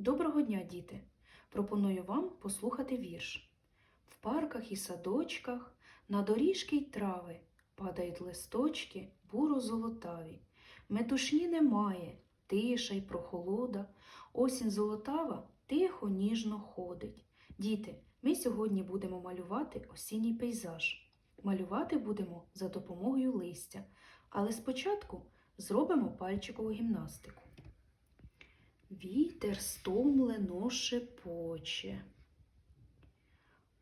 Доброго дня, діти! Пропоную вам послухати вірш. В парках і садочках на доріжки й трави падають листочки буро-золотаві. Метушні немає, тиша й прохолода. Осінь золотава тихо, ніжно ходить. Діти, ми сьогодні будемо малювати осінній пейзаж. Малювати будемо за допомогою листя, але спочатку зробимо пальчикову гімнастику. Вітер стомлено шепоче.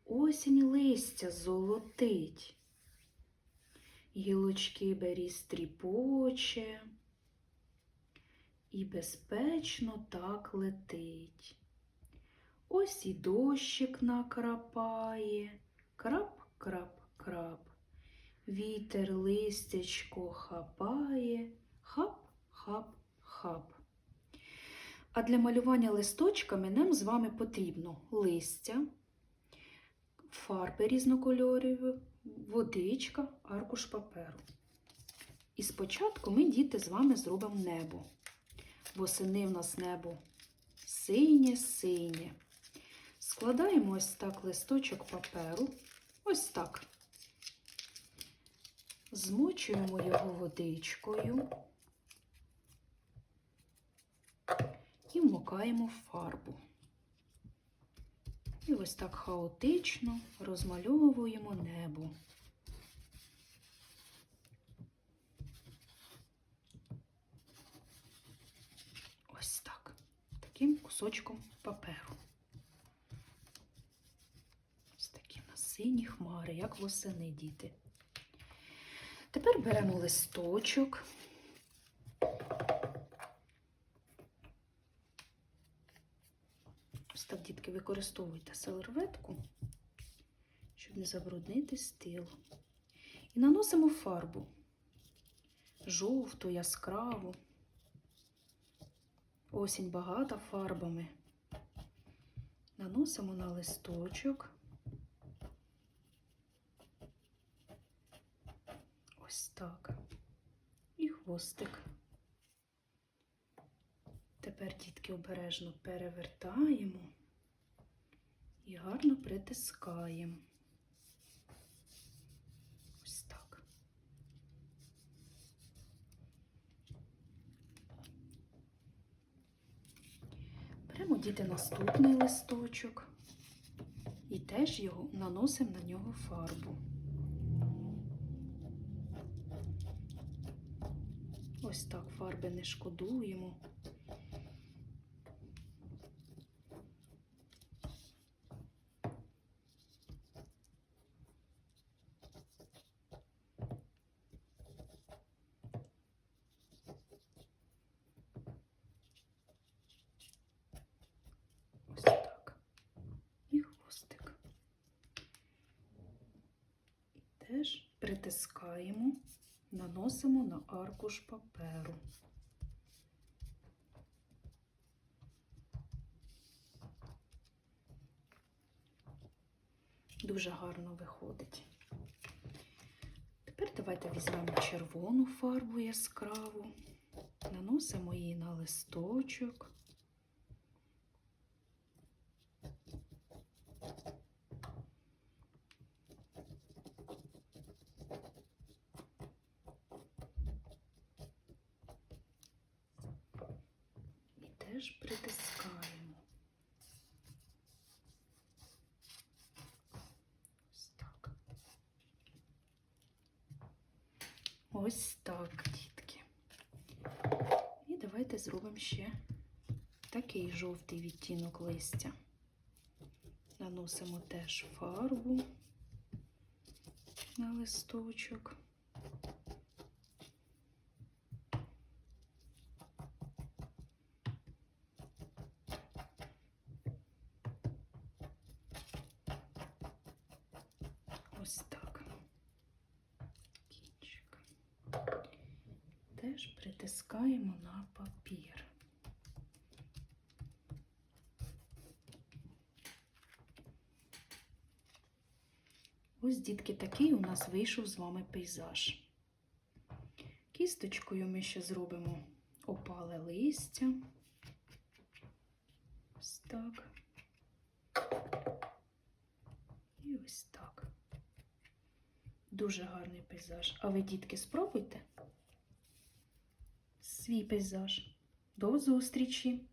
Осінь листя золотить. Гілочки беріз тріпоче і безпечно так летить. Ось і дощик накрапає, крап-крап-крап. Вітер листячко хапає, хап-хап-хап. А для малювання листочками нам з вами потрібно листя, фарби різнокольорові, водичка, аркуш паперу. І спочатку ми, діти, з вами зробимо небо. Восени в нас небо синє-синє. Складаємо ось так листочок паперу, ось так. Змочуємо його водичкою. І фарбу. І ось так хаотично розмальовуємо небо. Ось так, таким кусочком паперу. Ось такі в нас сині хмари, як восени діти. Тепер беремо листочок. Ось дітки, використовуйте серветку, щоб не забруднити стіл. І наносимо фарбу жовту, яскраву. Осінь багата фарбами. Наносимо на листочок. Ось так. І хвостик. Тепер, дітки, обережно перевертаємо і гарно притискаємо. Ось так. Беремо діти наступний листочок і теж його наносимо на нього фарбу. Ось так фарби не шкодуємо. Ось так. І хвостик. І теж притискаємо, наносимо на аркуш паперу. Дуже гарно виходить. Тепер давайте візьмемо червону фарбу яскраву, наносимо її на листочок. І теж притискаємо. Ось так. Ось так, дітки. І давайте зробимо ще такий жовтий відтінок листя. Наносимо теж фарбу на листочок. Ось так. Кінчик. Теж притискаємо на папір. Ось, дітки, такий у нас вийшов з вами пейзаж. Кісточкою ми ще зробимо опале листя. Ось так. І ось так. Дуже гарний пейзаж. А ви, дітки, спробуйте свій пейзаж. До зустрічі!